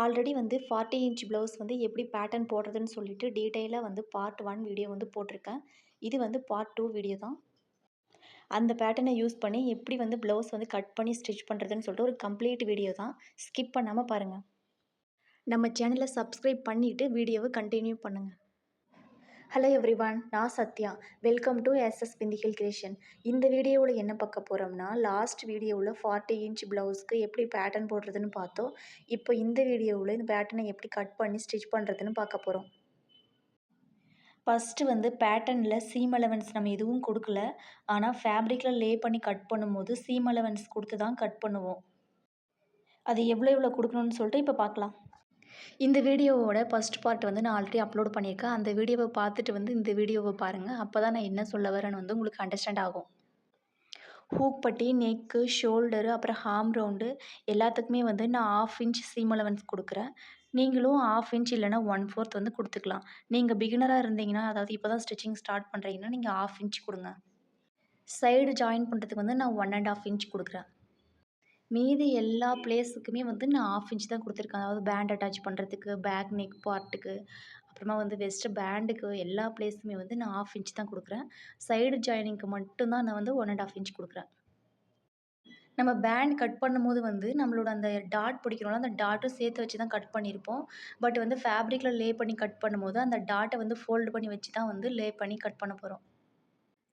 Already வந்து forty inch blouse வந்து எப்படி பேட்டர்ன் போடுறதுன்னு சொல்லிட்டு டீட்டெயிலாக வந்து பார்ட் ஒன் வீடியோ வந்து போட்டிருக்கேன். இது வந்து பார்ட் டூ வீடியோ தான். அந்த பேட்டர்னை யூஸ் பண்ணி எப்படி வந்து ப்ளவுஸ் வந்து கட் பண்ணி ஸ்டிச் பண்ணுறதுன்னு சொல்லிட்டு ஒரு கம்ப்ளீட் வீடியோ தான். ஸ்கிப் பண்ணாமல் பாருங்கள் நம்ம சேனலை சப்ஸ்கிரைப் பண்ணிவிட்டு வீடியோவை கண்டினியூ பண்ணுங்கள் ஹலோ எவ்ரிவான் நான் சத்யா. வெல்கம் டு எஸ்எஸ் பிந்திகில் கிரியேஷன் இந்த வீடியோவில் என்ன பார்க்க போகிறோம்னா லாஸ்ட் வீடியோவில் ஃபார்ட்டி இன்ச் ப்ளவுஸ்க்கு எப்படி பேட்டர்ன் போடுறதுன்னு பார்த்தோம். இப்போ இந்த வீடியோவில் இந்த பேட்டர்னை எப்படி கட் பண்ணி ஸ்டிச் பண்ணுறதுன்னு பார்க்க போகிறோம் ஃபஸ்ட்டு வந்து பேட்டர்னில் சீம் அலவன்ஸ் நம்ம எதுவும் கொடுக்கல. ஆனால் ஃபேப்ரிக்கில் லே பண்ணி கட் பண்ணும்போது சீம் அலவன்ஸ் கொடுத்து தான் கட் பண்ணுவோம். அது எவ்வளோ எவ்வளோ கொடுக்கணும்னு சொல்லிட்டு இப்போ பார்க்கலாம். இந்த வீடியோவோட ஃபஸ்ட் பார்ட் வந்து நான் ஆல்ரெடி அப்லோட் பண்ணியிருக்கேன். அந்த வீடியோவை பார்த்துட்டு வந்து இந்த வீடியோவை பாருங்கள் அப்போ தான் நான் என்ன சொல்ல வரேன்னு வந்து உங்களுக்கு அண்டர்ஸ்டாண்ட் ஆகும். ஹூக் பட்டி நெக்கு ஷோல்டரு அப்புறம் ஹாம் ரவுண்டு எல்லாத்துக்குமே வந்து நான் ஆஃப் இன்ச் சீம் அலவன்ஸ் கொடுக்குறேன். நீங்களும் ஆஃப் இன்ச் இல்லைனா ஒன் ஃபோர்த் வந்து கொடுத்துக்கலாம். நீங்கள் பிகினராக இருந்தீங்கன்னா அதாவது இப்போ தான் ஸ்டிச்சிங் ஸ்டார்ட் பண்ணுறீங்கன்னா நீங்கள் ஆஃப் இன்ச் கொடுங்க. சைடு ஜாயின் பண்ணுறதுக்கு வந்து நான் ஒன் அண்ட் ஆஃப் இன்ச் கொடுக்குறேன். மீதி எல்லா பிளேஸுக்குமே வந்து நான் ஆஃப் இன்ச் தான் கொடுத்துருக்கேன். அதாவது பேண்ட் அட்டாச் பண்ணுறதுக்கு பேக் நெக் பார்ட்டுக்கு அப்புறமா வந்து வெஸ்ட்டு பேண்டுக்கு எல்லா பிளேஸுமே வந்து நான் ஆஃப் இன்ச் தான் கொடுக்குறேன். சைடு ஜாயினிங்க்கு மட்டும்தான் நான் வந்து ஒன் அண்ட் ஆஃப் இன்ச் கொடுக்குறேன். நம்ம பேண்ட் கட் பண்ணும்போது வந்து நம்மளோட அந்த டாட் பிடிக்கிறோம்ல அந்த டாட்டும் சேர்த்து வச்சு தான் கட் பண்ணியிருப்போம். பட் வந்து ஃபேப்ரிக்கில் லே பண்ணி கட் பண்ணும்போது அந்த டாட்டை வந்து ஃபோல்டு பண்ணி வச்சு தான் வந்து லே பண்ணி கட் பண்ண போகிறோம்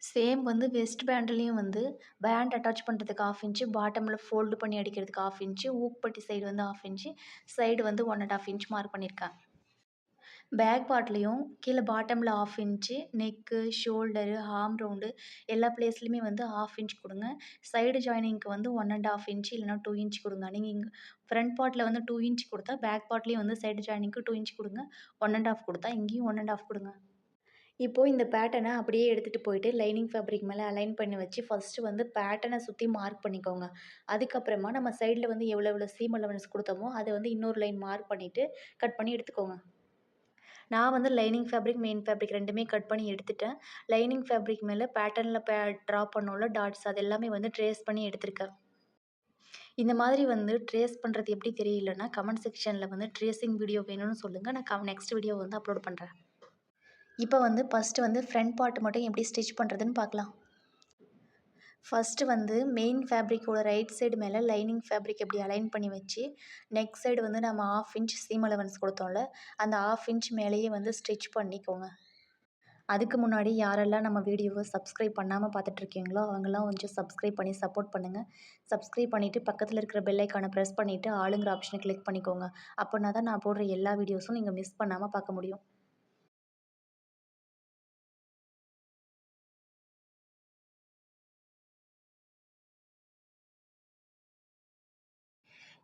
சேம் வந்து வெஸ்ட் பேண்ட்லேயும் வந்து பேண்ட் அட்டாச் பண்ணுறதுக்கு ஆஃப் இன்ச்சு பாட்டமில் ஃபோல்டு பண்ணி அடிக்கிறதுக்கு ஆஃப் இன்ச்சு ஊக்பட்டி சைடு வந்து ஆஃப் இன்ச்சு சைடு வந்து one and half inch mark பண்ணியிருக்கேன் பேக் பார்ட்லேயும் கீழே பாட்டமில் half inch neck shoulder hem round எல்லா பிளேஸ்லையுமே வந்து ஆஃப் இன்ச் கொடுங்க. சைடு ஜாயினிங்க்கு வந்து ஒன் அண்ட் ஆஃப் இன்ச்சு இல்லைனா டூ இன்ச் கொடுங்க. நீங்கள் இங்கே ஃப்ரண்ட் பார்ட்டில் வந்து டூ இன்ச் கொடுத்தா பேக் பார்ட்லேயும் வந்து சைடு ஜாயினிங்க்கு டூ இன்ச் கொடுங்க. ஒன் அண்ட் ஆஃப் கொடுத்தா இங்கேயும் ஒன் அண்ட் ஆஃப் கொடுங்க. இப்போது இந்த பேட்டனை அப்படியே எடுத்துகிட்டு போயிட்டு லைனிங் ஃபேப்ரிக் மேலே அலைன் பண்ணி வச்சு ஃபஸ்ட்டு வந்து பேட்டனை சுற்றி மார்க் பண்ணிக்கோங்க. அதுக்கப்புறமா நம்ம சைடில் வந்து எவ்வளோ எவ்வளோ சீம் அலவன்ஸ் கொடுத்தோமோ அதை வந்து இன்னொரு லைன் மார்க் பண்ணிவிட்டு கட் பண்ணி எடுத்துக்கோங்க. நான் வந்து லைனிங் ஃபேப்ரிக் மெயின் ஃபேப்ரிக் ரெண்டுமே கட் பண்ணி எடுத்துட்டேன். லைனிங் ஃபேப்ரிக் மேலே பேட்டர்னில் பே ட்ரா பண்ணோம்ல டாட்ஸ் அது எல்லாமே வந்து ட்ரேஸ் பண்ணி எடுத்திருக்கேன். இந்த மாதிரி வந்து ட்ரேஸ் பண்ணுறது எப்படி தெரியலன்னா கமெண்ட் செக்ஷனில் வந்து ட்ரேஸிங் வீடியோ வேணும்னு சொல்லுங்கள் நான் கம் நெக்ஸ்ட் வீடியோ வந்து அப்லோட் பண்ணுறேன் இப்போ வந்து ஃபஸ்ட்டு வந்து ஃப்ரண்ட் பார்ட் மட்டும் எப்படி ஸ்டிச் பண்ணுறதுன்னு பார்க்கலாம். ஃபஸ்ட்டு வந்து மெயின் ஃபேப்ரிக்கோட ரைட் சைடு மேலே லைனிங் ஃபேப்ரிக் எப்படி அலைன் பண்ணி வச்சு நெக் சைடு வந்து நம்ம ஆஃப் இன்ச் சீம் அலவன்ஸ் கொடுத்தோம்ல அந்த ஆஃப் இன்ச் மேலேயே வந்து ஸ்டிச் பண்ணிக்கோங்க. அதுக்கு முன்னாடி யாரெல்லாம் நம்ம வீடியோவை சப்ஸ்கிரைப் பண்ணாமல் பார்த்துட்ருக்கீங்களோ அவங்கெல்லாம் கொஞ்சம் சப்ஸ்கிரைப் பண்ணி சப்போர்ட் பண்ணுங்கள் சப்ஸ்கிரைப் பண்ணிவிட்டு பக்கத்தில் இருக்கிற பெல்லைக்கான ப்ரெஸ் பண்ணிவிட்டு ஆளுங்கிற ஆப்ஷனை கிளிக் பண்ணிக்கோங்க. அப்படின்னா தான் நான் போடுற எல்லா வீடியோஸும் நீங்கள் மிஸ் பண்ணாமல் பார்க்க முடியும்.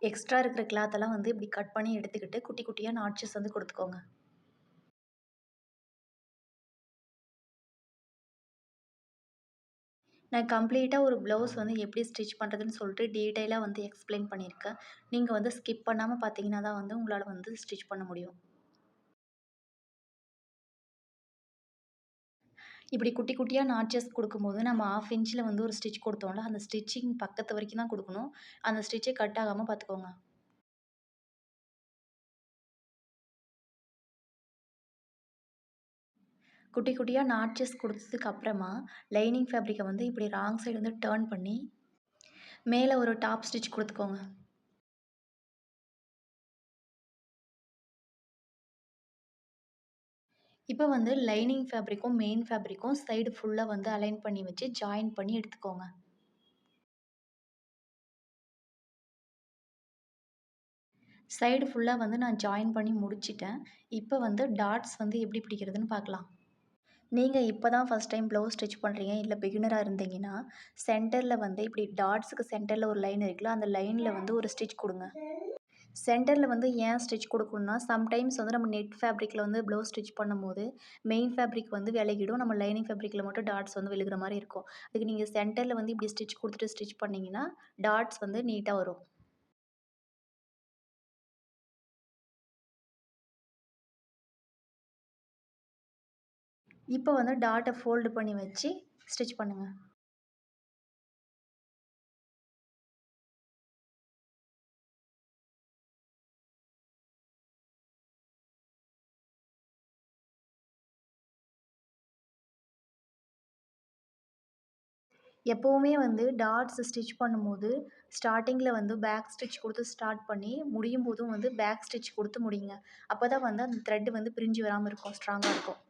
எக்ஸ்ட்ரா இருக்கிற கிளாத்தெல்லாம் வந்து இப்படி கட் பண்ணி எடுத்துக்கிட்டு குட்டி குட்டியாக நாட்சஸ் வந்து கொடுத்துக்கோங்க. நான் கம்ப்ளீட்டாக ஒரு ப்ளவுஸ் வந்து எப்படி ஸ்டிச் பண்ணுறதுன்னு சொல்லிட்டு டீட்டெயிலாக வந்து எக்ஸ்பிளைன் பண்ணியிருக்கேன். நீங்கள் வந்து ஸ்கிப் பண்ணாமல் பார்த்தீங்கன்னா தான் வந்து உங்களால் வந்து ஸ்டிச் பண்ண முடியும். இப்படி குட்டி குட்டியாக நாட்சஸ் கொடுக்கும்போது நம்ம ஆஃப் இன்ச்சில் வந்து ஒரு ஸ்டிச் கொடுத்தோம்ல அந்த ஸ்டிச்சிங் பக்கத்து வரைக்கும் தான் கொடுக்கணும். அந்த ஸ்டிச்சே கட் ஆகாமல் பார்த்துக்கோங்க. குட்டி குட்டியாக நாட்சஸ் கொடுத்ததுக்கு அப்புறமா லைனிங் ஃபேப்ரிக்கை வந்து இப்படி ராங் சைடு வந்து டேர்ன் பண்ணி மேலே ஒரு டாப் ஸ்டிச் கொடுத்துக்கோங்க. இப்போ வந்து லைனிங் ஃபேப்ரிக்கும் மெயின் ஃபேப்ரிக்கும் சைடு ஃபுல்லாக வந்து அலைன் பண்ணி வச்சு ஜாயின் பண்ணி எடுத்துக்கோங்க. சைடு ஃபுல்லாக வந்து நான் ஜாயின் பண்ணி முடிச்சிட்டேன். இப்போ வந்து டாட்ஸ் வந்து எப்படி பிடிக்கிறதுன்னு பார்க்கலாம். நீங்கள் இப்போ தான் ஃபஸ்ட் டைம் ப்ளவுஸ் ஸ்டிச் பண்ணுறீங்க இல்லை பிகினராக இருந்தீங்கன்னா சென்டரில் வந்து இப்படி டாட்ஸுக்கு சென்டரில் ஒரு லைன் இருக்குல்ல அந்த லைனில் வந்து ஒரு ஸ்டிச் கொடுங்க. சென்டரில் வந்து ஏன் ஸ்டிச் கொடுக்கணுன்னா சம்டைம்ஸ் வந்து நம்ம நெட் ஃபேப்ரிக்கில் வந்து ப்ளவுஸ் ஸ்டிச் பண்ணும்போது மெயின் ஃபேப்ரிக் வந்து விலகிடும். நம்ம லைனிங் ஃபேப்ரிக்கில் மட்டும் டாட்ஸ் வந்து விழுகிற மாதிரி இருக்கும். அதுக்கு நீங்கள் சென்டரில் வந்து இப்படி ஸ்டிச் கொடுத்துட்டு ஸ்டிச் பண்ணிங்கன்னா டாட்ஸ் வந்து நீட்டாக வரும். இப்போ வந்து டாட்டை ஃபோல்டு பண்ணி வச்சு ஸ்டிச் பண்ணுங்கள் எப்போவுமே வந்து டாட்ஸ் ஸ்டிச் பண்ணும்போது ஸ்டார்டிங்கில் வந்து பேக் ஸ்டிச் கொடுத்து ஸ்டார்ட் பண்ணி முடியும் போதும் வந்து பேக் ஸ்டிச் கொடுத்து முடியுங்க. அப்போ தான் வந்து அந்த த்ரெட் வந்து பிரிஞ்சு வராமல் இருக்கும் ஸ்ட்ராங்காக இருக்கும்.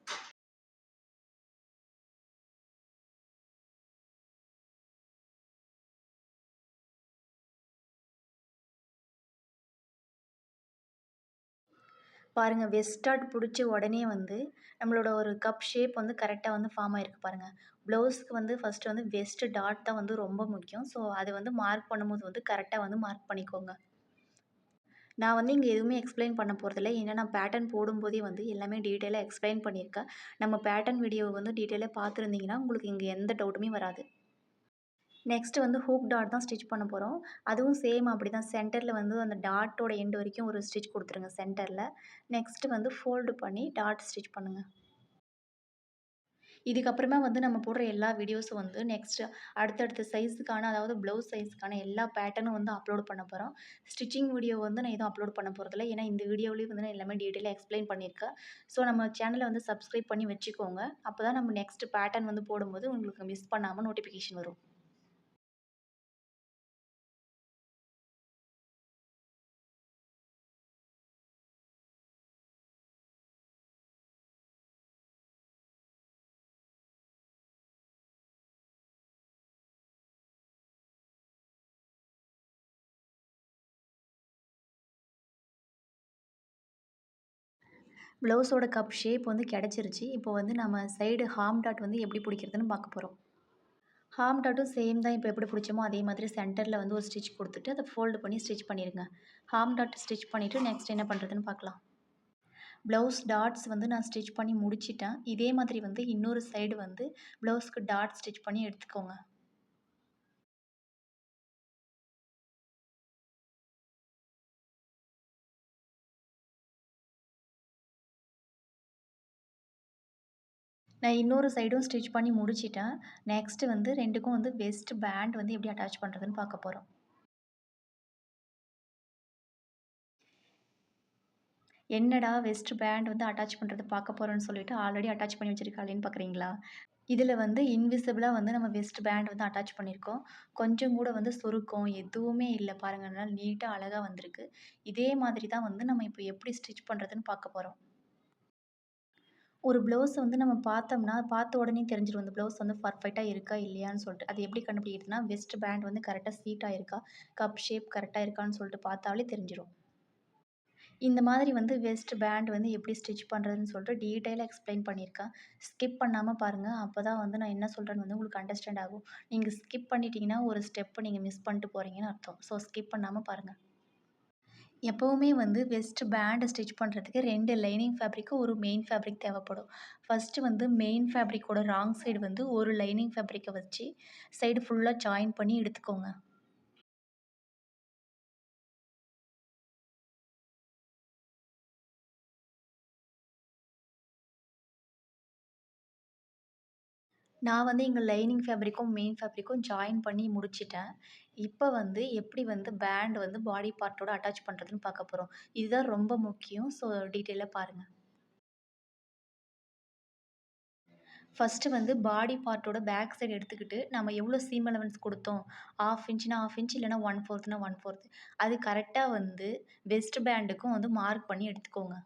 பாருங்கள் வெஸ்டார்ட் பிடிச்ச உடனே வந்து நம்மளோட ஒரு கப் ஷேப் வந்து கரெக்டாக வந்து ஃபார்ம் ஆகிருக்கு பாருங்கள் ப்ளவுஸ்க்கு வந்து ஃபஸ்ட்டு வந்து வெஸ்ட்டு டாட் தான் வந்து ரொம்ப முக்கியம். ஸோ அது வந்து மார்க் பண்ணும்போது வந்து கரெக்டாக வந்து மார்க் பண்ணிக்கோங்க. நான் வந்து இங்கே எதுவுமே எக்ஸ்பிளைன் பண்ண போகிறதில்ல ஏன்னா நான் பேட்டர்ன் போடும்போதே வந்து எல்லாமே டீட்டெயிலாக எக்ஸ்பிளைன் பண்ணியிருக்கேன். நம்ம பேட்டர்ன் வீடியோவை வந்து டீட்டெயிலாக பார்த்துருந்தீங்கன்னா உங்களுக்கு இங்கே எந்த டவுட்டுமே வராது. நெக்ஸ்ட்டு வந்து ஹூக் டாட் தான் ஸ்டிச் பண்ண போகிறோம் அதுவும் சேம் அப்படி தான் சென்டரில் வந்து அந்த டாட்டோட எண்டு வரைக்கும் ஒரு ஸ்டிச் கொடுத்துருங்க சென்டரில் நெக்ஸ்ட்டு வந்து ஃபோல்டு பண்ணி டாட் ஸ்டிச் பண்ணுங்கள் இதுக்கப்புறமா வந்து நம்ம போடுற எல்லா வீடியோஸும் வந்து நெக்ஸ்ட்டு அடுத்தடுத்த சைஸுக்கான அதாவது ப்ளவுஸ் சைஸுக்கான எல்லா பேட்டர்னும் வந்து அப்லோட் பண்ண போகிறோம் ஸ்டிச்சிங் வீடியோ வந்து நான் எதுவும் அப்லோட் பண்ண போகிறதில்ல ஏன்னா இந்த வீடியோவிலேயே வந்து நான் எல்லாமே டீட்டெயிலாக எக்ஸ்பிளைன் பண்ணியிருக்கேன். ஸோ நம்ம சேனலை வந்து சப்ஸ்கிரைப் பண்ணி வச்சுக்கோங்க. அப்போ தான் நம்ம நெக்ஸ்ட் பேட்டர்ன் வந்து போடும்போது உங்களுக்கு மிஸ் பண்ணாமல் நோட்டிஃபிகேஷன் வரும். ப்ளவுஸோட கப் ஷேப் வந்து கிடச்சிருச்சு. இப்போ வந்து நம்ம சைடு ஹார்ம் டாட் வந்து எப்படி பிடிக்கிறதுன்னு பார்க்க போகிறோம் ஹார்ம் டாட்டும் சேம் தான் இப்போ எப்படி பிடிச்சோமோ அதே மாதிரி சென்டரில் வந்து ஒரு ஸ்டிச் கொடுத்துட்டு அதை ஃபோல்டு பண்ணி ஸ்டிச் பண்ணிடுங்க ஹாம் டாட் ஸ்டிச் பண்ணிவிட்டு நெக்ஸ்ட் என்ன பண்ணுறதுன்னு பார்க்கலாம். ப்ளவுஸ் டாட்ஸ் வந்து நான் ஸ்டிச் பண்ணி முடிச்சிட்டேன். இதே மாதிரி வந்து இன்னொரு சைடு வந்து ப்ளவுஸ்க்கு டாட் ஸ்டிச் பண்ணி எடுத்துக்கோங்க. நான் இன்னொரு சைடும் ஸ்டிச் பண்ணி முடிச்சிட்டேன். நெக்ஸ்ட்டு வந்து ரெண்டுக்கும் வந்து வெஸ்ட் பேண்ட் வந்து எப்படி அட்டாச் பண்ணுறதுன்னு பார்க்க போகிறோம் என்னடா வெஸ்ட் பேண்ட் வந்து அட்டாச் பண்ணுறது பார்க்க போகிறோன்னு சொல்லிட்டு ஆல்ரெடி அட்டாச் பண்ணி வச்சுருக்காளேன்னு பார்க்குறீங்களா? இதில் வந்து இன்விசிபிளாக வந்து நம்ம வெஸ்ட் பேண்ட் வந்து அட்டாச் பண்ணியிருக்கோம். கொஞ்சம் கூட வந்து சுருக்கம் எதுவுமே இல்லை பாருங்கள் நல்லா நீட்டாக அழகாக வந்திருக்கு. இதே மாதிரி தான் வந்து நம்ம இப்போ எப்படி ஸ்டிச் பண்ணுறதுன்னு பார்க்க போகிறோம் ஒரு ப்ளவுஸை வந்து நம்ம பார்த்தோம்னா பார்த்த உடனே தெரிஞ்சிடும் அந்த ப்ளவுஸ் வந்து பர்ஃபெக்டாக இருக்கா இல்லையான்னு சொல்லிட்டு. அது எப்படி கண்டுபிடிக்கிறதுனா வெஸ்ட் பேண்ட் வந்து கரெக்டாக சீட்டாக இருக்கா கப் ஷேப் கரெக்டாக இருக்கான்னு சொல்லிட்டு பார்த்தாலே தெரிஞ்சிடும் இந்த மாதிரி வந்து வெஸ்ட் பேண்ட் வந்து எப்படி ஸ்டிச் பண்ணுறதுன்னு சொல்லிட்டு டீட்டெயிலாக எக்ஸ்பிளைன் பண்ணியிருக்கேன். ஸ்கிப் பண்ணாமல் பாருங்கள் அப்போ தான் வந்து நான் என்ன சொல்கிறேன்னு வந்து உங்களுக்கு அண்டர்ஸ்டாண்ட் ஆகும். நீங்கள் ஸ்கிப் பண்ணிட்டீங்கன்னா ஒரு ஸ்டெப்பை நீங்கள் மிஸ் பண்ணிட்டு போகிறீங்கன்னு அர்த்தம். ஸோ ஸ்கிப் பண்ணாமல் பாருங்கள் எப்போவுமே வந்து வெஸ்ட் பேண்டை ஸ்டிச் பண்ணுறதுக்கு ரெண்டு லைனிங் ஃபேப்ரிக்கு ஒரு மெயின் ஃபேப்ரிக் தேவைப்படும். ஃபஸ்ட்டு வந்து மெயின் ஃபேப்ரிக்கோட ராங் சைடு வந்து ஒரு லைனிங் ஃபேப்ரிக்கை வச்சு சைடு ஃபுல்லாக ஜாயின் பண்ணி எடுத்துக்கோங்க. நான் வந்து எங்கள் லைனிங் ஃபேப்ரிக்கும் மெயின் ஃபேப்ரிக்கும் ஜாயின் பண்ணி முடிச்சிட்டேன். இப்போ வந்து எப்படி வந்து பேண்ட் வந்து பாடி பார்ட்டோட அட்டாச் பண்ணுறதுன்னு பார்க்க போகிறோம் இதுதான் ரொம்ப முக்கியம். ஸோ டீட்டெயிலாக பாருங்கள் ஃபஸ்ட்டு வந்து பாடி பார்ட்டோட பேக் சைடு எடுத்துக்கிட்டு நம்ம எவ்வளோ சீம் அலவன்ஸ் கொடுத்தோம்? ஆஃப் இன்ச்னா ஆஃப் இன்ச் இல்லைனா ஒன் ஃபோர்த்னா ஒன் ஃபோர்த் அது கரெக்டாக வந்து வெஸ்ட் பேண்டுக்கும் வந்து மார்க் பண்ணி எடுத்துக்கோங்க.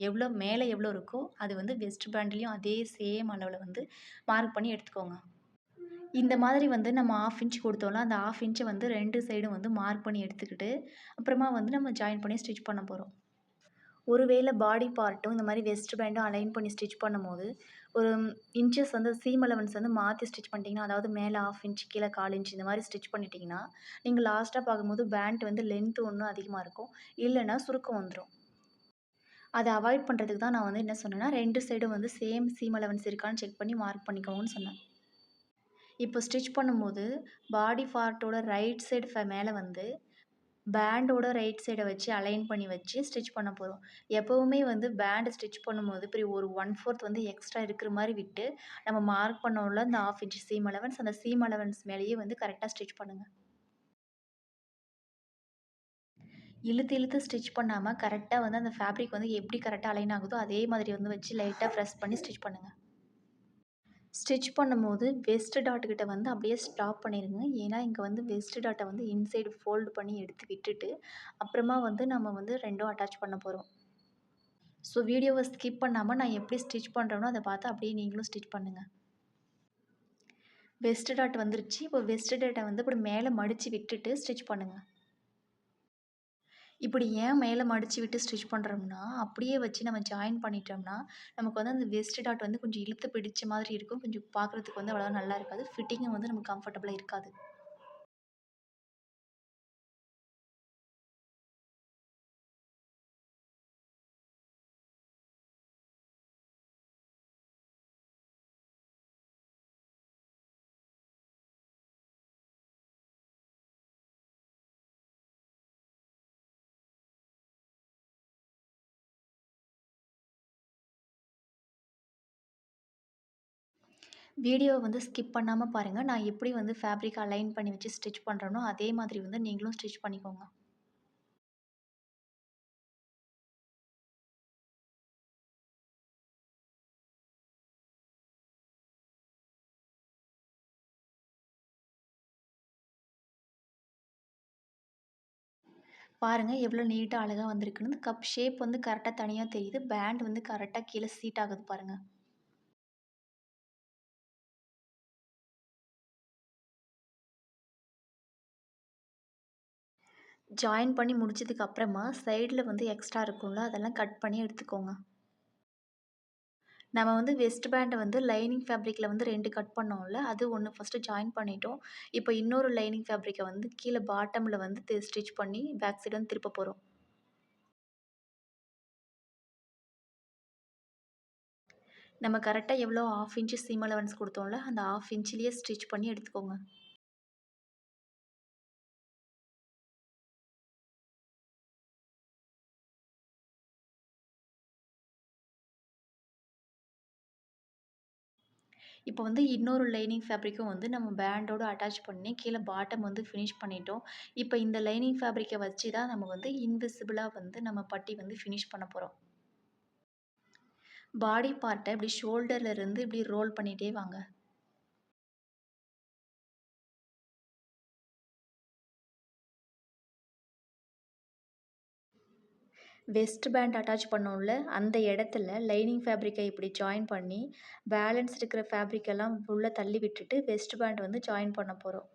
எவ்வளோ மேலே எவ்வளோ இருக்கோ அது வந்து வெஸ்ட் பேண்ட்லேயும் அதே சேம் அளவில் வந்து மார்க் பண்ணி எடுத்துக்கோங்க. இந்த மாதிரி வந்து நம்ம ஆஃப் இன்ச் கொடுத்தோம்னா அந்த ஆஃப் இன்ச்சை வந்து ரெண்டு சைடும் வந்து மார்க் பண்ணி எடுத்துக்கிட்டு அப்புறமா வந்து நம்ம ஜாயின் பண்ணி ஸ்டிச் பண்ண போகிறோம் ஒருவேளை பாடி பார்ட்டும் இந்த மாதிரி வெஸ்ட் பேண்டும் அலைன் பண்ணி ஸ்டிச் பண்ணும்போது ஒரு இன்ச்சஸ் வந்து சீம் அலவன்ஸ் வந்து மாற்றி ஸ்டிச் பண்ணிட்டீங்கன்னா அதாவது மேலே ஆஃப் இன்ச் கீழே கால் இன்ச் இந்த மாதிரி ஸ்டிச் பண்ணிட்டீங்கன்னா நீங்கள் லாஸ்ட்டாக பார்க்கும்போது பேண்ட் வந்து லென்த்து ஒன்றும் அதிகமாக இருக்கும். இல்லைன்னா சுருக்கம் வந்துடும் அதை அவாய்ட் பண்ணுறதுக்கு தான் நான் வந்து என்ன சொன்னேன்னா ரெண்டு சைடும் வந்து சேம் சீம் அலவன்ஸ் இருக்கான்னு செக் பண்ணி மார்க் பண்ணிக்கோங்கன்னு சொன்னேன். இப்போ ஸ்டிச் பண்ணும்போது பாடி பார்ட்டோட ரைட் சைடு ஃப மேலே வந்து பேண்டோட ரைட் சைடை வச்சு அலைன் பண்ணி வச்சு ஸ்டிச் பண்ண போகிறோம் எப்போவுமே வந்து பேண்டு ஸ்டிச் பண்ணும்போது இப்படி ஒரு ஒன் ஃபோர்த் வந்து எக்ஸ்ட்ரா இருக்கிற மாதிரி விட்டு நம்ம மார்க் பண்ணோம்ல அந்த ஆஃப் இன்ச் சீம் அலவன்ஸ் அந்த சீம் அலவன்ஸ் மேலேயே வந்து கரெக்டாக ஸ்டிச் பண்ணுங்கள் இழுத்து இழுத்து ஸ்டிச் பண்ணாமல் கரெக்டாக வந்து அந்த ஃபேப்ரிக் வந்து எப்படி கரெக்டாக அலைன் ஆகுதோ அதே மாதிரி வந்து வச்சு லைட்டாக ப்ரெஸ் பண்ணி ஸ்டிச் பண்ணுங்கள் ஸ்டிச் பண்ணும்போது வெஸ்ட் டாட் கிட்ட வந்து அப்படியே ஸ்டாப் பண்ணிடுங்க ஏன்னா இங்கே வந்து வெஸ்ட் டாட்டை வந்து இன்சைடு ஃபோல்டு பண்ணி எடுத்து விட்டுட்டு அப்புறமா வந்து நம்ம வந்து ரெண்டும் அட்டாச் பண்ண போகிறோம் ஸோ வீடியோவை ஸ்கிப் பண்ணாமல் நான் எப்படி ஸ்டிச் பண்ணுறேனோ அதை பார்த்து அப்படியே நீங்களும் ஸ்டிச் பண்ணுங்கள் வெஸ்ட் டாட் வந்துருச்சு. இப்போ வெஸ்ட் டாட்டை வந்து இப்படி மேலே மடித்து விட்டுட்டு ஸ்டிச் பண்ணுங்கள் இப்படி ஏன் மேலே மடித்து விட்டு ஸ்டிச் பண்ணுறோம்னா அப்படியே வச்சு நம்ம ஜாயின் பண்ணிட்டோம்னா நமக்கு வந்து அந்த வெஸ்ட் டாட் வந்து கொஞ்சம் இழுத்து பிடிச்ச மாதிரி இருக்கும். கொஞ்சம் பார்க்குறதுக்கு வந்து அவ்வளோவா நல்லா இருக்காது. ஃபிட்டிங்கும் வந்து நமக்கு கம்ஃபர்டபுளாக இருக்காது. வீடியோவை வந்து ஸ்கிப் பண்ணாமல் பாருங்கள் நான் எப்படி வந்து ஃபேப்ரிக் அலைன் பண்ணி வச்சு ஸ்டிச் பண்ணுறேனோ அதே மாதிரி வந்து நீங்களும் ஸ்டிச் பண்ணிக்கோங்க. பாருங்கள் எவ்வளோ நீட்டாக அழகாக வந்திருக்குன்னு. கப் ஷேப் வந்து கரெக்டாக தனியாக தெரியுது. பேண்ட் வந்து கரெக்டாக கீழே சீட் ஆகுது பாருங்கள் ஜாயின் பண்ணி முடிச்சதுக்கு அப்புறமா சைடில் வந்து எக்ஸ்ட்ரா இருக்கும்ல அதெல்லாம் கட் பண்ணி எடுத்துக்கோங்க. நம்ம வந்து வெஸ்ட் பேண்டை வந்து லைனிங் ஃபேப்ரிக்கில் வந்து ரெண்டு கட் பண்ணோம்ல அது ஒன்று ஃபஸ்ட்டு ஜாயின் பண்ணிட்டோம். இப்போ இன்னொரு லைனிங் ஃபேப்ரிக்கை வந்து கீழே பாட்டமில் வந்து ஸ்டிச் பண்ணி பேக் சைடு வந்து திருப்ப போகிறோம் நம்ம கரெக்டாக எவ்வளோ ஆஃப் இன்ச்சு சீம் அலவன்ஸ் கொடுத்தோம்ல அந்த ஆஃப் இன்ச்சிலேயே ஸ்டிச் பண்ணி எடுத்துக்கோங்க. இப்போ வந்து இன்னொரு லைனிங் ஃபேப்ரிக்கும் வந்து நம்ம பேண்டோடு அட்டாச் பண்ணி கீழே பாட்டம் வந்து ஃபினிஷ் பண்ணிட்டோம். இப்போ இந்த லைனிங் ஃபேப்ரிக்கை வச்சு தான் நம்ம வந்து இன்விசிபிளாக வந்து நம்ம பட்டி வந்து ஃபினிஷ் பண்ண போகிறோம் பாடி பார்ட்டை இப்படி ஷோல்டர்லேருந்து இப்படி ரோல் பண்ணிகிட்டே வாங்க. வெஸ்ட் பேண்ட் அட்டாச் பண்ணோம்ல அந்த இடத்துல லைனிங் ஃபேப்ரிக்கை இப்படி ஜாயின் பண்ணி பேலன்ஸ் இருக்கிற ஃபேப்ரிக்கெல்லாம் உள்ளே தள்ளி விட்டுட்டு வெஸ்ட் பேண்ட் வந்து ஜாயின் பண்ண போகிறோம்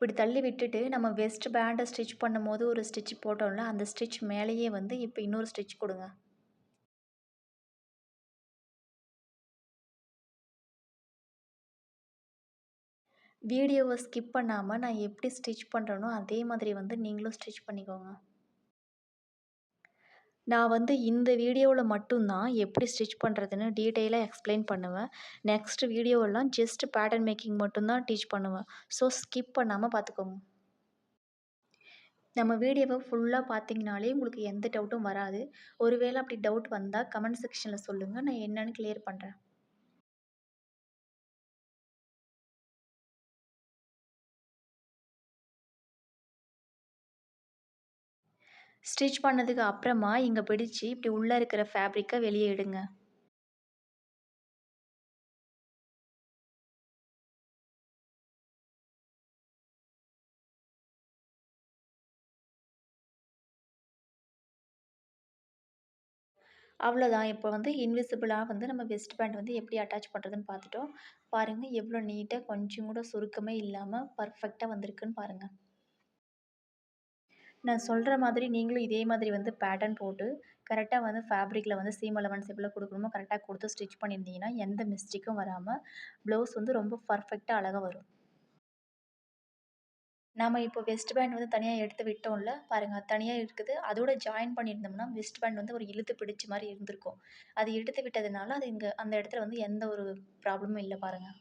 இப்படி தள்ளி விட்டுட்டு நம்ம வெஸ்ட் பேண்டை ஸ்டிச் பண்ணும்போது ஒரு ஸ்டிச் போட்டோம்ல அந்த ஸ்டிச் மேலேயே வந்து இப்போ இன்னொரு ஸ்டிச் கொடுங்க. வீடியோவை ஸ்கிப் பண்ணாமல் நான் எப்படி ஸ்டிச் பண்ணுறேனோ அதே மாதிரி வந்து நீங்களும் ஸ்டிச் பண்ணிக்கோங்க. நான் வந்து இந்த வீடியோவில் மட்டும்தான் எப்படி ஸ்டிச் பண்ணுறதுன்னு டீட்டெயிலாக எக்ஸ்பிளைன் பண்ணுவேன். நெக்ஸ்ட் வீடியோவெல்லாம் ஜஸ்ட் பேட்டர்ன் மேக்கிங் மட்டும்தான் டீச் பண்ணுவேன். ஸோ ஸ்கிப் பண்ணாமல் பார்த்துக்கோங்க நம்ம வீடியோவை ஃபுல்லாக பார்த்தீங்கனாலே உங்களுக்கு எந்த டவுட்டும் வராது. ஒருவேளை அப்படி டவுட் வந்தால் கமெண்ட் செக்ஷனில் சொல்லுங்கள் நான் என்னென்னு கிளியர் பண்ணுறேன் ஸ்டிச் பண்ணதுக்கு அப்புறமா இங்கே பிடிச்சி இப்படி உள்ளே இருக்கிற ஃபேப்ரிக்கை வெளியே எடுங்க அவ்வளோதான். இப்போ வந்து இன்விசிபிளாக வந்து நம்ம வெஸ்ட் பேண்ட் வந்து எப்படி அட்டாச் பண்ணுறதுன்னு பார்த்துட்டோம். பாருங்கள் எவ்வளோ நீட்டாக கொஞ்சம் கூட சுருக்கமே இல்லாமல் பர்ஃபெக்டாக வந்திருக்குன்னு பாருங்கள் நான் சொல்கிற மாதிரி நீங்களும் இதே மாதிரி வந்து பேட்டர்ன் போட்டு கரெக்டாக வந்து ஃபேப்ரிக்கில் வந்து சீம் அலவன்ஸ் எவ்வளோ கொடுக்கணுமோ கரெக்டாக கொடுத்து ஸ்டிச் பண்ணியிருந்தீங்கன்னா எந்த மிஸ்டேக்கும் வராமல் ப்ளவுஸ் வந்து ரொம்ப பர்ஃபெக்டாக அழகாக வரும். நாம் இப்போ வெஸ்ட் பேண்ட் வந்து தனியாக எடுத்து விட்டோம்ல பாருங்கள் தனியாக இருக்குது. அதோட ஜாயின் பண்ணியிருந்தோம்னா வெஸ்ட் பேண்ட் வந்து ஒரு இழுத்து பிடிச்ச மாதிரி இருந்திருக்கும். அது எடுத்து விட்டதுனால அது இங்கே அந்த இடத்துல வந்து எந்த ஒரு ப்ராப்ளமும் இல்லை பாருங்கள்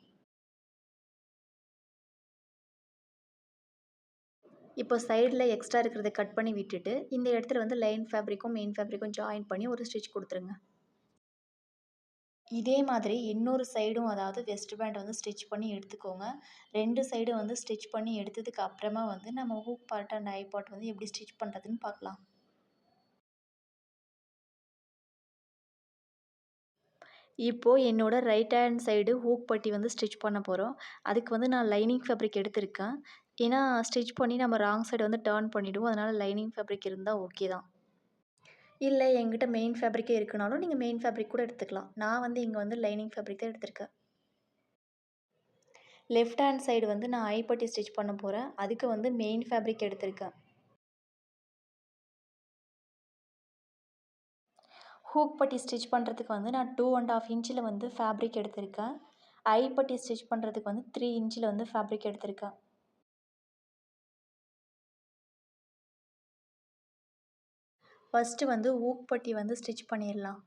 இப்போ சைடில் எக்ஸ்ட்ரா இருக்கிறத கட் பண்ணி விட்டுட்டு இந்த இடத்துல வந்து லைன் ஃபேப்ரிக்கும் மெயின் ஃபேப்ரிக்கும் ஜாயின் பண்ணி ஒரு ஸ்டிச் கொடுத்துருங்க. இதே மாதிரி இன்னொரு சைடும் அதாவது வெஸ்ட் பேண்ட் வந்து ஸ்டிச் பண்ணி எடுத்துக்கோங்க. ரெண்டு சைடும் வந்து ஸ்டிச் பண்ணி எடுத்ததுக்கு அப்புறமா வந்து நம்ம hook part and eye part வந்து எப்படி ஸ்டிச் பண்ணுறதுன்னு பார்க்கலாம். இப்போது என்னோடய ரைட் ஹேண்ட் சைடு ஹூக் பட்டி வந்து ஸ்டிச் பண்ண போகிறோம் அதுக்கு வந்து நான் லைனிங் ஃபேப்ரிக் எடுத்திருக்கேன். ஏன்னா ஸ்டிச் பண்ணி நம்ம ராங் சைடு வந்து டேர்ன் பண்ணிவிடுவோம் அதனால் லைனிங் ஃபேப்ரிக் இருந்தால் ஓகே தான். இல்லை எங்கிட்ட மெயின் ஃபேப்ரிக்கே இருக்குனாலும் நீங்கள் மெயின் ஃபேப்ரிக் கூட எடுத்துக்கலாம். நான் வந்து இங்கே வந்து லைனிங் ஃபேப்ரிக் தான் எடுத்திருக்கேன். லெஃப்ட் ஹேண்ட் சைடு வந்து நான் ஐப்பட்டி ஸ்டிச் பண்ண போகிறேன் அதுக்கு வந்து மெயின் ஃபேப்ரிக் எடுத்திருக்கேன். ஹூக் பட்டி ஸ்டிச் பண்ணுறதுக்கு வந்து நான் டூ அண்ட் ஆஃப் இன்ச்சில் வந்து ஃபேப்ரிக் எடுத்திருக்கேன். ஐப்பட்டி ஸ்டிச் பண்ணுறதுக்கு வந்து த்ரீ இன்ச்சில் வந்து ஃபேப்ரிக் எடுத்திருக்கேன். ஃபஸ்ட்டு வந்து ஊக்பட்டி வந்து ஸ்டிச் பண்ணிடலாம்.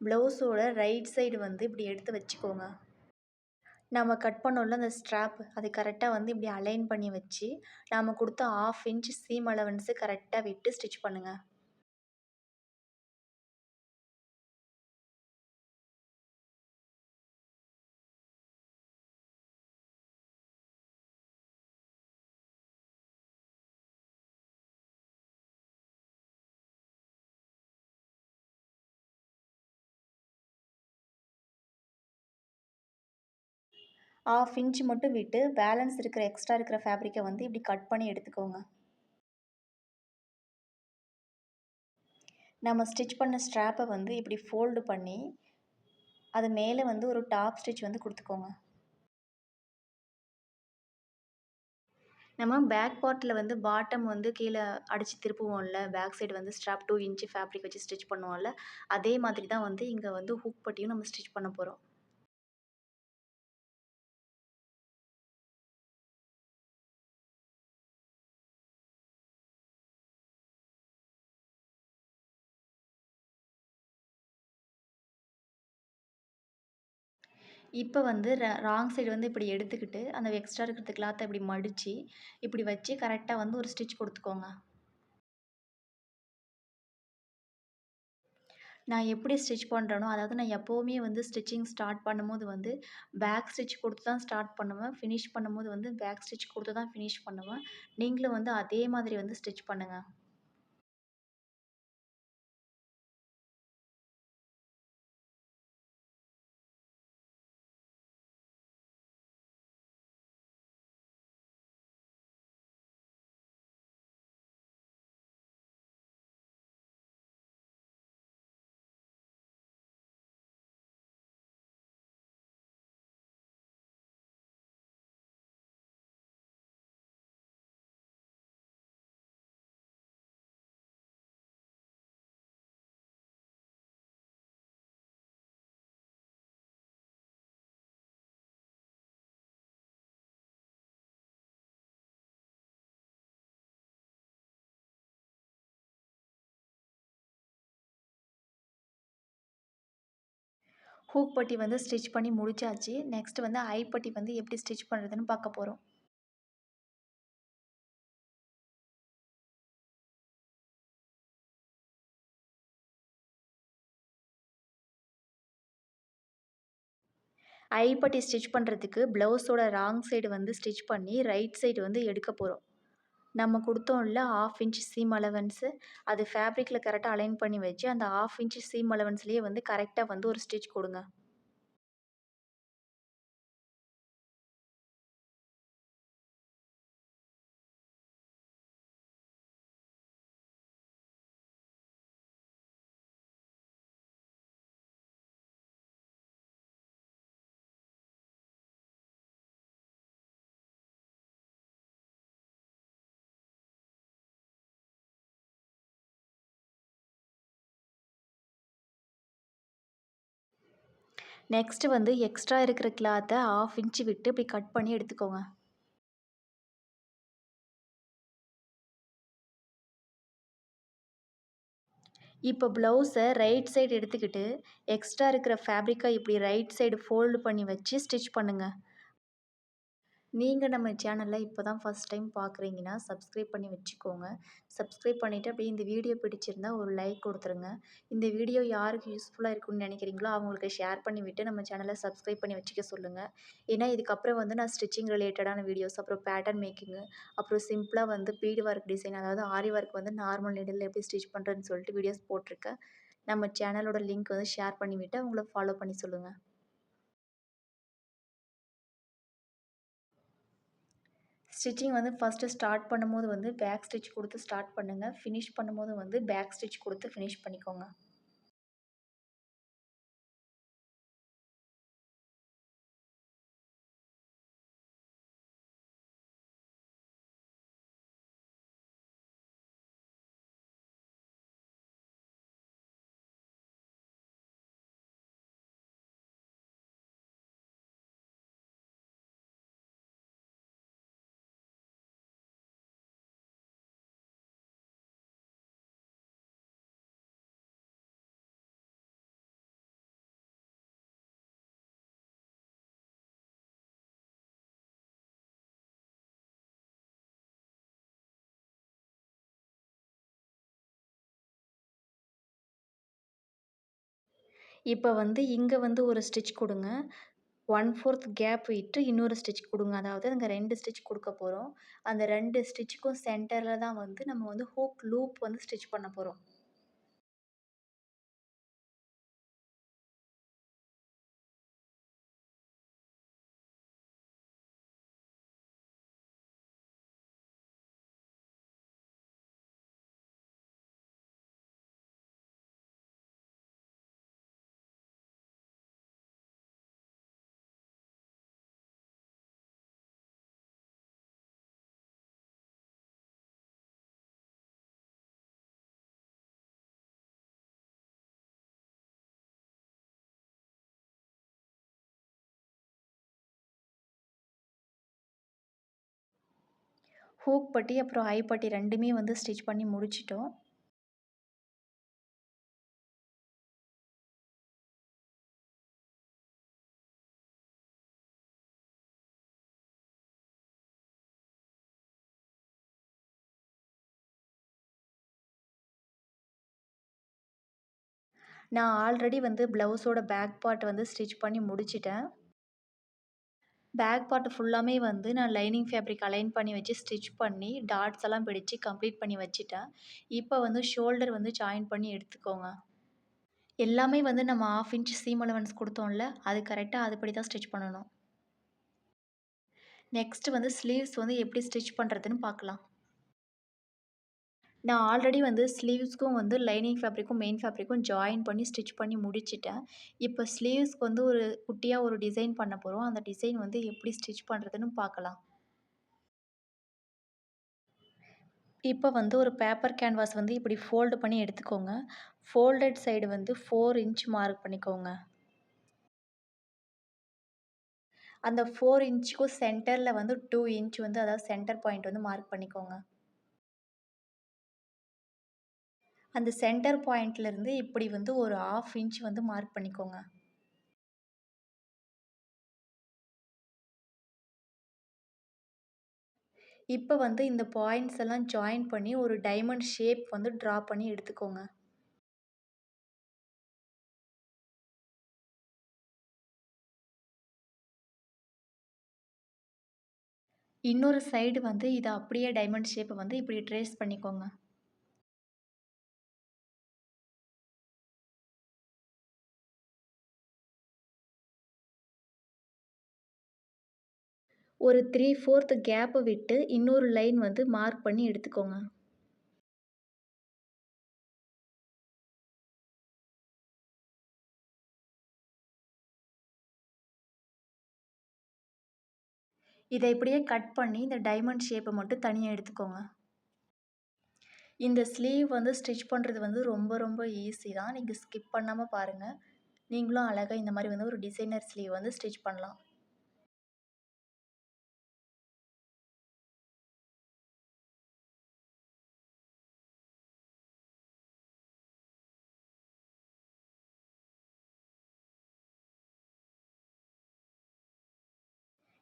ப்ளவுஸோட ரைட் சைடு வந்து இப்படி எடுத்து வச்சுக்கோங்க. நம்ம கட் பண்ணோம்ல அந்த ஸ்ட்ராப் அது கரெக்டாக வந்து இப்படி அலைன் பண்ணி வச்சு நாம் கொடுத்த ஆஃப் இன்ச் சீம் அலவன்ஸு கரெக்டாக விட்டு ஸ்டிச் பண்ணுங்கள் ஆஃப் இன்ச் மட்டும் விட்டு பேலன்ஸ் இருக்கிற எக்ஸ்ட்ரா இருக்கிற ஃபேப்ரிக்கை வந்து இப்படி கட் பண்ணி எடுத்துக்கோங்க. நம்ம ஸ்டிச் பண்ண ஸ்ட்ராப்பை வந்து இப்படி ஃபோல்டு பண்ணி அது மேலே வந்து ஒரு டாப் ஸ்டிச் வந்து கொடுத்துக்கோங்க. நம்ம பேக் பார்ட்டில் வந்து பாட்டம் வந்து கீழே அடித்து திருப்புவோம்ல பேக் சைடு வந்து ஸ்ட்ராப் டூ இன்ச்சு ஃபேப்ரிக் வச்சு ஸ்டிச் பண்ணுவோம்ல அதே மாதிரி தான் வந்து இங்கே வந்து ஹூக் பட்டியும் நம்ம ஸ்டிச் பண்ண போகிறோம் இப்போ வந்து ர ராங் சைடு வந்து இப்படி எடுத்துக்கிட்டு அந்த எக்ஸ்ட்ரா இருக்கிறது கிளாத்தை இப்படி மடித்து இப்படி வச்சு கரெக்டாக வந்து ஒரு ஸ்டிச் கொடுத்துக்கோங்க. நான் எப்படி ஸ்டிச் பண்ணுறேனோ அதாவது நான் எப்போவுமே வந்து ஸ்டிச்சிங் ஸ்டார்ட் பண்ணும்போது வந்து பேக் ஸ்டிச் கொடுத்து தான் ஸ்டார்ட் பண்ணுவேன். ஃபினிஷ் பண்ணும்போது வந்து பேக் ஸ்டிச் கொடுத்து தான் ஃபினிஷ் பண்ணுவேன். நீங்களும் வந்து அதே மாதிரி வந்து ஸ்டிச் பண்ணுங்கள் ஹூக் பட்டி வந்து ஸ்டிச் பண்ணி முடிச்சாச்சு. நெக்ஸ்ட் வந்து ஐ பட்டி வந்து எப்படி ஸ்டிச் பண்ணுறதுன்னு பார்க்க போகிறோம் ஐப்பட்டி ஸ்டிச் பண்ணுறதுக்கு ப்ளவுஸோட ராங் சைடு வந்து ஸ்டிச் பண்ணி ரைட் சைடு வந்து எடுக்க போகிறோம் நம்ம கொடுத்தோம்ல ஆஃப் இன்ச் சீம் அலவன்ஸு அது ஃபேப்ரிக்கில் கரெக்டாக அலைன் பண்ணி வச்சு அந்த ஆஃப் இன்ச் சீம் அலவன்ஸ்லேயே வந்து கரெக்டாக வந்து ஒரு ஸ்டிச் கொடுங்க. நெக்ஸ்ட்டு வந்து எக்ஸ்ட்ரா இருக்கிற கிளாத்தை ஆஃப் இன்ச்சு விட்டு இப்படி கட் பண்ணி எடுத்துக்கோங்க. இப்போ ப்ளவுஸை ரைட் சைடு எடுத்துக்கிட்டு எக்ஸ்ட்ரா இருக்கிற ஃபேப்ரிக்கை இப்படி ரைட் சைடு ஃபோல்டு பண்ணி வச்சு ஸ்டிச் பண்ணுங்கள் நீங்கள் நம்ம சேனலை இப்போ தான் ஃபஸ்ட் டைம் பார்க்குறீங்கன்னா சப்ஸ்கிரைப் பண்ணி வச்சுக்கோங்க. சப்ஸ்கிரைப் பண்ணிவிட்டு அப்படியே இந்த வீடியோ பிடிச்சிருந்தா ஒரு லைக் கொடுத்துருங்க. இந்த வீடியோ யாருக்கு யூஸ்ஃபுல்லாக இருக்குன்னு நினைக்கிறீங்களோ அவங்களுக்கு ஷேர் பண்ணி விட்டு நம்ம சேனலை சப்ஸ்கிரைப் பண்ணி வச்சுக்க சொல்லுங்கள் ஏன்னா இதுக்கப்புறம் வந்து நான் ஸ்டிச்சிங் ரிலேட்டடான வீடியோஸ் அப்புறம் பேட்டர்ன் மேக்கிங்கு அப்புறம் சிம்பிளாக வந்து பீடு ஒர்க் டிசைன் அதாவது ஆரி ஒர்க் வந்து நார்மல் நீடில் எப்படி ஸ்டிச் பண்ணுறேன்னு சொல்லிட்டு வீடியோஸ் போட்டிருக்கேன். நம்ம சேனலோட லிங்க் வந்து ஷேர் பண்ணிவிட்டு அவங்கள ஃபாலோ பண்ணி சொல்லுங்கள் ஸ்டிச்சிங் வந்து ஃபஸ்ட்டு ஸ்டார்ட் பண்ணும்போது வந்து பேக் ஸ்டிச் கொடுத்து ஸ்டார்ட் பண்ணுங்கள் ஃபினிஷ் பண்ணும்போது வந்து பேக் ஸ்டிச் கொடுத்து ஃபினிஷ் பண்ணிக்கோங்க. இப்போ வந்து இங்கே வந்து ஒரு ஸ்டிச் கொடுங்க. ஒன் ஃபோர்த் கேப் விட்டு இன்னொரு ஸ்டிச் கொடுங்க. அதாவது அங்கே ரெண்டு ஸ்டிச் கொடுக்க போகிறோம் அந்த ரெண்டு ஸ்டிச்சுக்கும் சென்டரில் தான் வந்து நம்ம வந்து ஹூக் லூப் வந்து ஸ்டிச் பண்ண போகிறோம் ஹூக் பட்டி அப்புறம் ஐ பட்டி ரெண்டுமே வந்து ஸ்டிச் பண்ணி முடிச்சிட்டோம். நான் ஆல்ரெடி வந்து ப்ளவுஸோட பேக் பார்ட் வந்து ஸ்டிச் பண்ணி முடிச்சிட்டேன். பேக் பார்ட்டு ஃபுல்லாமே வந்து நான் லைனிங் ஃபேப்ரிக் அலைன் பண்ணி வச்சு ஸ்டிச் பண்ணி டாட்ஸ் எல்லாம் பிடிச்சி கம்ப்ளீட் பண்ணி வச்சுட்டேன். இப்போ வந்து ஷோல்டர் வந்து ஜாயின் பண்ணி எடுத்துக்கோங்க. எல்லாமே வந்து நம்ம ஆஃப் இன்ச் சீம் அலவன்ஸ் கொடுத்தோம்ல அது கரெக்டாக அதுபடி தான் ஸ்டிச் பண்ணணும். நெக்ஸ்ட்டு வந்து ஸ்லீவ்ஸ் வந்து எப்படி ஸ்டிச் பண்ணுறதுன்னு பார்க்கலாம். நான் ஆல்ரெடி வந்து ஸ்லீவ்ஸ்க்கும் வந்து லைனிங் ஃபேப்ரிக்கும் மெயின் ஃபேப்ரிக்கும் ஜாயின் பண்ணி ஸ்டிச் பண்ணி முடிச்சிட்டேன். இப்போ ஸ்லீவ்ஸ்க்கு வந்து ஒரு குட்டியாக ஒரு டிசைன் பண்ண போகிறோம் அந்த டிசைன் வந்து எப்படி ஸ்டிச் பண்ணுறதுன்னு பார்க்கலாம். இப்போ வந்து ஒரு பேப்பர் கேன்வாஸ் வந்து இப்படி ஃபோல்டு பண்ணி எடுத்துக்கோங்க. ஃபோல்டட் சைடு வந்து ஃபோர் இன்ச் மார்க் பண்ணிக்கோங்க. அந்த ஃபோர் இன்ச்சுக்கும் சென்டரில் வந்து டூ இன்ச் வந்து அதாவது சென்டர் பாயிண்ட் வந்து மார்க் பண்ணிக்கோங்க. அந்த சென்டர் பாயிண்ட்லேருந்து இப்படி வந்து ஒரு ஆஃப் இன்ச் வந்து மார்க் பண்ணிக்கோங்க. இப்போ வந்து இந்த பாயிண்ட்ஸ் எல்லாம் ஜாயின் பண்ணி ஒரு டைமண்ட் ஷேப் வந்து ட்ரா பண்ணி எடுத்துக்கோங்க. இன்னொரு சைடு வந்து இதை அப்படியே டைமண்ட் ஷேப்பை வந்து இப்படி ட்ரேஸ் பண்ணிக்கோங்க. ஒரு த்ரீ ஃபோர்த் கேப்பை விட்டு இன்னொரு லைன் வந்து மார்க் பண்ணி எடுத்துக்கோங்க. இதை இப்படியே கட் பண்ணி இந்த டைமண்ட் ஷேப்பை மட்டும் தனியாக எடுத்துக்கோங்க. இந்த ஸ்லீவ் வந்து ஸ்டிச் பண்ணுறது வந்து ரொம்ப ரொம்ப ஈஸி தான். நீங்கள் ஸ்கிப் பண்ணாமல் பாருங்கள் நீங்களும் அழகாக இந்த மாதிரி வந்து ஒரு டிசைனர் ஸ்லீவ் வந்து ஸ்டிச் பண்ணலாம்.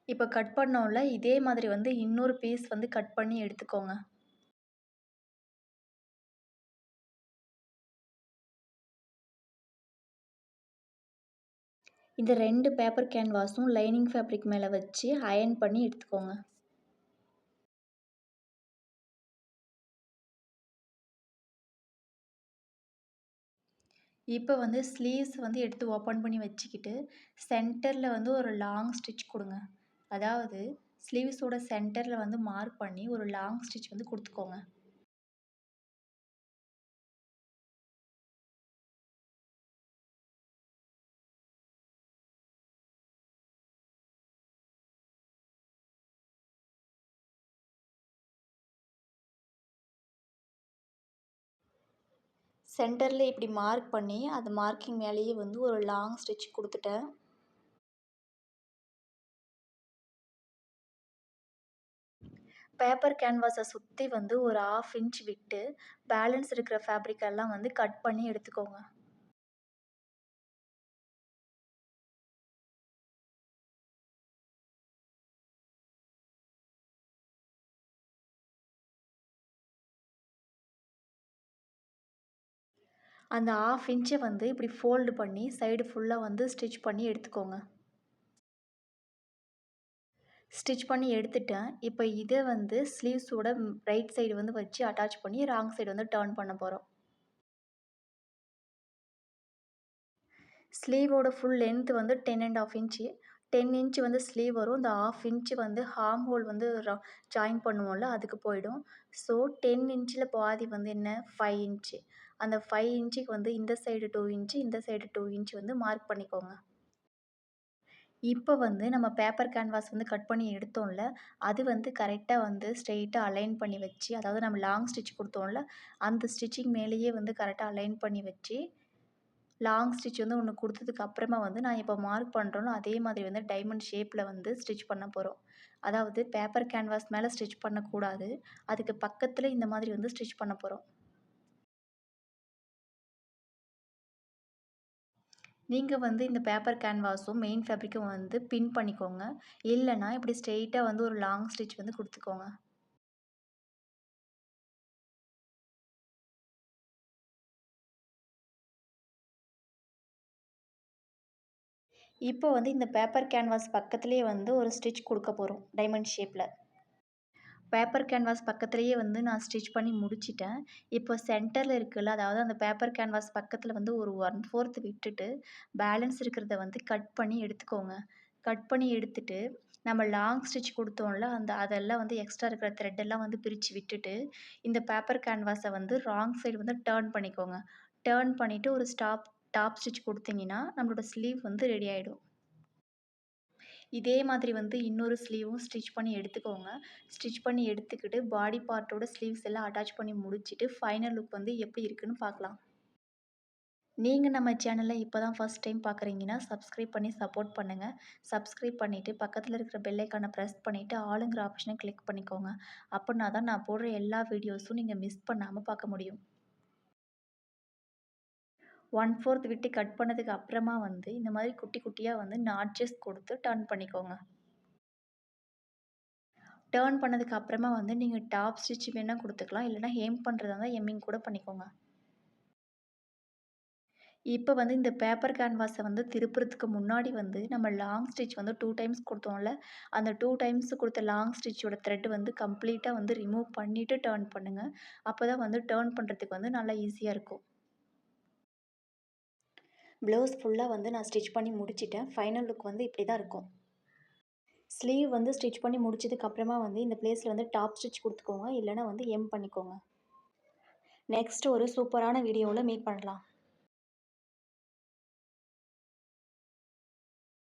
இப்போ கட் பண்ணோம்ல இதே மாதிரி வந்து இன்னொரு பீஸ் வந்து கட் பண்ணி எடுத்துக்கோங்க. இந்த ரெண்டு பேப்பர் கேன்வாஸும் லைனிங் ஃபேப்ரிக் மேலே வச்சு அயன் பண்ணி எடுத்துக்கோங்க. இப்போ வந்து ஸ்லீவ்ஸ் வந்து எடுத்து ஓப்பன் பண்ணி வச்சுக்கிட்டு சென்டரில் வந்து ஒரு லாங் ஸ்டிச் கொடுங்க. அதாவது ஸ்லீவ்ஸோட சென்டரில் வந்து மார்க் பண்ணி ஒரு லாங் ஸ்டிச் வந்து கொடுத்துக்கோங்க. சென்டரில் இப்படி மார்க் பண்ணி அந்த மார்க்கிங் மேலேயே வந்து ஒரு லாங் ஸ்டிச் கொடுத்துட்டேன். பேப்பர் கேன்வாஸை சுற்றி வந்து ஒரு ஆஃப் இன்ச் விட்டு பேலன்ஸ் இருக்கிற ஃபேப்ரிக்கெல்லாம் வந்து கட் பண்ணி எடுத்துக்கோங்க. அந்த ஆஃப் இன்ச்சை வந்து இப்படி ஃபோல்டு பண்ணி சைடு ஃபுல்லாக வந்து ஸ்டிச் பண்ணி எடுத்துக்கோங்க. ஸ்டிச் பண்ணி எடுத்துட்டேன். இப்போ இதை வந்து ஸ்லீவ்ஸோட ரைட் சைடு வந்து வச்சு அட்டாச் பண்ணி ராங் சைடு வந்து டேர்ன் பண்ண போகிறோம் ஸ்லீவோட ஃபுல் லென்த் வந்து ten and half inch ten inch வந்து ஸ்லீவ் வரும். இந்த ஆஃப் இன்ச்சு வந்து ஹார்ம் ஹோல் வந்து ஜாயின் பண்ணுவோம்ல அதுக்கு போயிடும். ஸோ டென் இன்ச்சில் பாதி வந்து என்ன? ஃபைவ் இன்ச்சு அந்த ஃபைவ் இன்ச்சுக்கு வந்து இந்த சைடு டூ இன்ச்சு இந்த சைடு டூ இன்ச் வந்து மார்க் பண்ணிக்கோங்க. இப்போ வந்து நம்ம பேப்பர் கேன்வாஸ் வந்து கட் பண்ணி எடுத்தோம்ல அது வந்து கரெக்டாக வந்து ஸ்ட்ரெயிட்டாக அலைன் பண்ணி வச்சு அதாவது நம்ம லாங் ஸ்டிச் கொடுத்தோம்ல அந்த ஸ்டிச்சிங் மேலேயே வந்து கரெக்டாக அலைன் பண்ணி வச்சு லாங் ஸ்டிச் வந்து ஒன்று கொடுத்ததுக்கு அப்புறமா வந்து நான் இப்போ மார்க் பண்ணுறோன்னு அதே மாதிரி வந்து டைமண்ட் ஷேப்பில் வந்து ஸ்டிச் பண்ண போகிறோம் அதாவது பேப்பர் கேன்வாஸ் மேலே ஸ்டிச் பண்ணக்கூடாது அதுக்கு பக்கத்தில் இந்த மாதிரி வந்து ஸ்டிச் பண்ண போகிறோம் நீங்கள் வந்து இந்த பேப்பர் கேன்வாஸும் மெயின் ஃபேப்ரிக்கும் வந்து பின் பண்ணிக்கோங்க. இல்லைனா இப்படி ஸ்ட்ரெயிட்டாக வந்து ஒரு லாங் ஸ்டிச் வந்து கொடுத்துக்கோங்க. இப்போ வந்து இந்த பேப்பர் கேன்வாஸ் பக்கத்துலேயே வந்து ஒரு ஸ்டிச் கொடுக்க போகிறோம் டைமண்ட் ஷேப்பில் பேப்பர் கேன்வாஸ் பக்கத்துலேயே வந்து நான் ஸ்டிச் பண்ணி முடிச்சிட்டேன். இப்போ சென்டரில் இருக்குல்ல அதாவது அந்த பேப்பர் கேன்வாஸ் பக்கத்தில் வந்து ஒரு ஒன் ஃபோர்த் விட்டுட்டு பேலன்ஸ் இருக்கிறத வந்து கட் பண்ணி எடுத்துக்கோங்க. கட் பண்ணி எடுத்துட்டு நம்ம லாங் ஸ்டிச் கொடுத்தோம்ல அந்த அதெல்லாம் வந்து எக்ஸ்ட்ரா இருக்கிற த்ரெட்டெல்லாம் வந்து பிரித்து விட்டுட்டு இந்த பேப்பர் கேன்வாஸை வந்து ராங் சைடு வந்து டேர்ன் பண்ணிக்கோங்க. டேர்ன் பண்ணிவிட்டு ஒரு ஸ்டாப் டாப் ஸ்டிச் கொடுத்தீங்கன்னா நம்மளோட ஸ்லீவ் வந்து ரெடி ஆகிடும் இதே மாதிரி வந்து இன்னொரு ஸ்லீவும் ஸ்டிச் பண்ணி எடுத்துக்கோங்க. ஸ்டிச் பண்ணி எடுத்துக்கிட்டு பாடி பார்ட்டோட ஸ்லீவ்ஸ் எல்லாம் அட்டாச் பண்ணி முடிச்சுட்டு ஃபைனல் லுக் வந்து எப்படி இருக்குன்னு பார்க்கலாம். நீங்கள் நம்ம சேனலை இப்போ தான் ஃபஸ்ட் டைம் பார்க்குறீங்கன்னா சப்ஸ்கிரைப் பண்ணி சப்போர்ட் பண்ணுங்கள் சப்ஸ்கிரைப் பண்ணிவிட்டு பக்கத்தில் இருக்கிற பெல்லைக்கான ப்ரெஸ் பண்ணிவிட்டு ஆளுங்கிற ஆப்ஷனை கிளிக் பண்ணிக்கோங்க. அப்படின்னா தான் நான் போடுற எல்லா வீடியோஸும் நீங்கள் மிஸ் பண்ணாமல் பார்க்க முடியும். ஒன் ஃபோர்த் விட்டு கட் பண்ணதுக்கு அப்புறமா வந்து இந்த மாதிரி குட்டி குட்டியாக வந்து நாட்சஸ் கொடுத்து டர்ன் பண்ணிக்கோங்க. டேர்ன் பண்ணதுக்கு அப்புறமா வந்து நீங்கள் டாப் ஸ்டிச் வேணால் கொடுத்துக்கலாம். இல்லைனா ஹேம் பண்ணுறதா இருந்தால் எம்மிங் கூட பண்ணிக்கோங்க. இப்போ வந்து இந்த பேப்பர் கேன்வாஸை வந்து திருப்புறதுக்கு முன்னாடி வந்து நம்ம லாங் ஸ்டிச் வந்து டூ டைம்ஸ் கொடுத்தோம்ல அந்த டூ டைம்ஸ் கொடுத்த லாங் ஸ்டிச்சோட த்ரெட் வந்து கம்ப்ளீட்டாக வந்து ரிமூவ் பண்ணிவிட்டு டேர்ன் பண்ணுங்கள் அப்போ தான் வந்து டேர்ன் பண்ணுறதுக்கு வந்து நல்லா ஈஸியாக இருக்கும். ப்ளவுஸ் ஃபுல்லாக வந்து நான் ஸ்டிச் பண்ணி முடிச்சிட்டேன். ஃபைனல் லுக் வந்து இப்படி தான் இருக்கும். ஸ்லீவ் வந்து ஸ்டிச் பண்ணி முடிச்சதுக்கப்புறமா வந்து இந்த பிளேஸில் வந்து டாப் ஸ்டிச் கொடுத்துக்கோங்க. இல்லைனா வந்து எம் பண்ணிக்கோங்க. நெக்ஸ்ட் ஒரு சூப்பரான வீடியோவில் மீட் பண்ணலாம்.